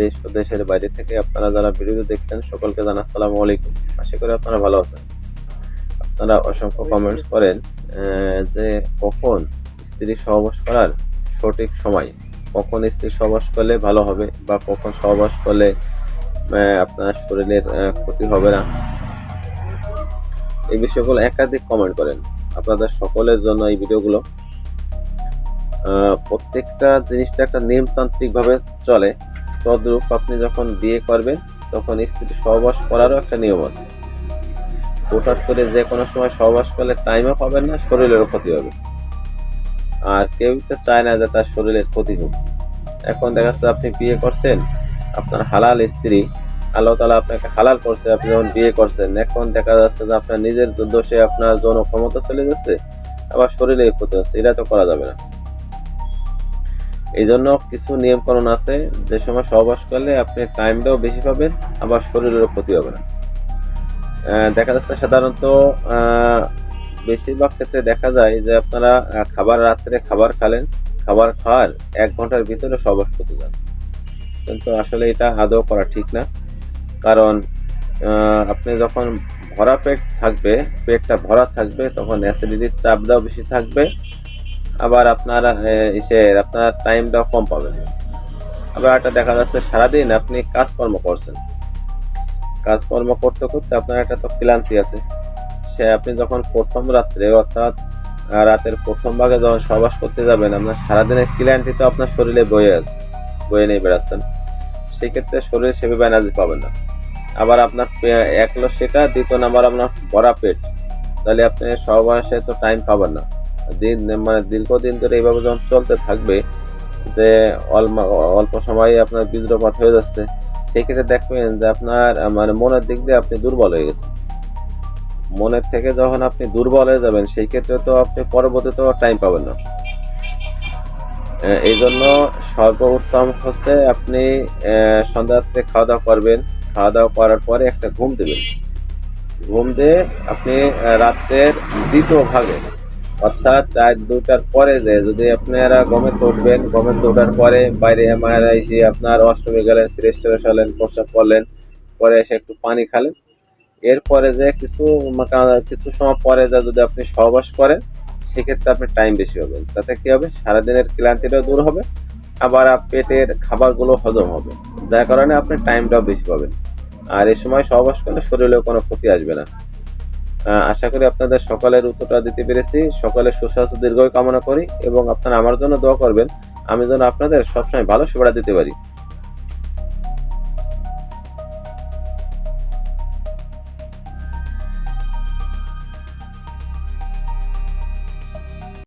দেশ ও দেশের বাইরে থেকে আপনারা যারা ভিডিও দেখছেন, সকলকে জানা আসসালামু আলাইকুম। আশা করি আপনারা ভালো আছেন। আপনারা অসংখ্য কমেন্টস করেন যে কখন স্ত্রী সহবাস করার সঠিক সময়, কখন স্ত্রী সহবাস করলে ভালো হবে বা কখন সহবাস করলে আপনার শরীরের ক্ষতি হবে না। এই বিষয়গুলো একাধিক কমেন্ট করেন। আপনাদের সকলের জন্য এই ভিডিওগুলো প্রত্যেকটা জিনিসটা একটা নিয়মতান্ত্রিকভাবে চলে। তদ্রূপ আপনি যখন বিয়ে করবেন, তখন স্ত্রী সহবাস করারও একটা নিয়ম আছে। হঠাৎ করে যে কোনো সময় সহবাস করলে টাইমও পাবেন না, শরীরেরও ক্ষতি হবে। আর কেউ তো চায় না যে তার শরীরের ক্ষতি হোক। এখন দেখা যাচ্ছে আপনি বিয়ে করছেন, আপনার হালাল স্ত্রী, আল্লাহ তালা আপনাকে হালাল করছে, আপনি যখন বিয়ে করছেন, এখন দেখা যাচ্ছে যে আপনার নিজের দোষে আপনার যৌন ক্ষমতা চলে যাচ্ছে, আবার শরীরে ক্ষতি হচ্ছে, এটা তো করা যাবে না। এই জন্য কিছু নিয়মকানুন আছে। যে সময় সহবাস করলে আপনি টাইমটাও বেশি পাবেন, আবার শরীরেরও ক্ষতি হবে না। দেখা যাচ্ছে সাধারণত বেশিরভাগ ক্ষেত্রে দেখা যায় যে আপনারা খাবার রাত্রে খাবার খালেন, খাবার খাওয়ার এক ঘণ্টার ভিতরে সহবাস করতে যান। কিন্তু আসলে এটা আদৌ করা ঠিক না। কারণ আপনি যখন ভরা পেট থাকবে, পেটটা ভরা থাকবে, তখন অ্যাসিডিটির চাপটাও বেশি থাকবে আবার আপনার ইসে, আপনার টাইমটাও কম পাবেন। আবার একটা দেখা যাচ্ছে, সারাদিন আপনি কাজকর্ম করছেন। কাজকর্ম করতে করতে আপনার একটা তো ক্লান্তি আছে। সে আপনি যখন প্রথম রাত্রে, অর্থাৎ রাতের প্রথম ভাগে যখন সহবাস করতে যাবেন, আপনার সারাদিনের ক্লান্তি তো আপনার শরীরে বয়ে আছে, বয়ে নিয়ে বেড়াচ্ছেন। সেক্ষেত্রে শরীরে সেভাবে এনার্জি পাবেন না। আবার আপনার পে- এক সেটা, দ্বিতীয় নাম্বার আপনার ভরা পেট। তাহলে আপনি সহবাসে তো টাইম পাবেন না। দিন মানে দীর্ঘদিন ধরে এইভাবে যখন চলতে থাকবে যে অল্প সময়ে আপনার বীজ্রপাত হয়ে যাচ্ছে, সেই ক্ষেত্রে দেখবেন যে আপনার মানে মনের দিক দিয়ে আপনি দুর্বল হয়ে গেছেন। মনের থেকে যখন আপনি দুর্বল হয়ে যাবেন, সেই ক্ষেত্রে তো আপনি পরবর্তীতে টাইম পাবেন না। এই জন্য সর্বোত্তম হচ্ছে আপনি সন্ধ্যা রাত্রে খাওয়া দাওয়া করবেন। খাওয়া দাওয়া করার পরে একটা ঘুম দেবেন। ঘুম দিয়ে আপনি রাত্রের দ্বিতীয় ভাগে অর্থাৎ রাত দুটার পরে যে যদি আপনারা গমে উঠবেন, গমে ওঠার পরে বাইরে মায়েরা এসে আপনার অষ্টমী গেলেন ফ্রেশ ট্রেশ হলেন প্রস্রাব করলেন, পরে এসে একটু পানি খালেন। এরপরে যে কিছু কিছু সময় পরে যা যদি আপনি সহবাস করেন, সেক্ষেত্রে আপনি টাইম বেশি হবে তাতে কি হবে? সারাদিনের ক্লান্তিটাও দূর হবে, আবার পেটের খাবারগুলো হজম হবে, যার কারণে আপনি টাইমটাও বেশি পাবেন। আর এই সময় সহবাস করলে শরীরেও কোনো ক্ষতি আসবে না। আশা করি আপনাদের সকালের উত্তরটা দিতে পেরেছি। সকালে সুস্বাস্থ্য দীর্ঘ কামনা করি এবং আপনারা আমার জন্য দোয়া করবেন। আমি যেন আপনাদের সবসময় ভালো সেবাটা দিতে পারি।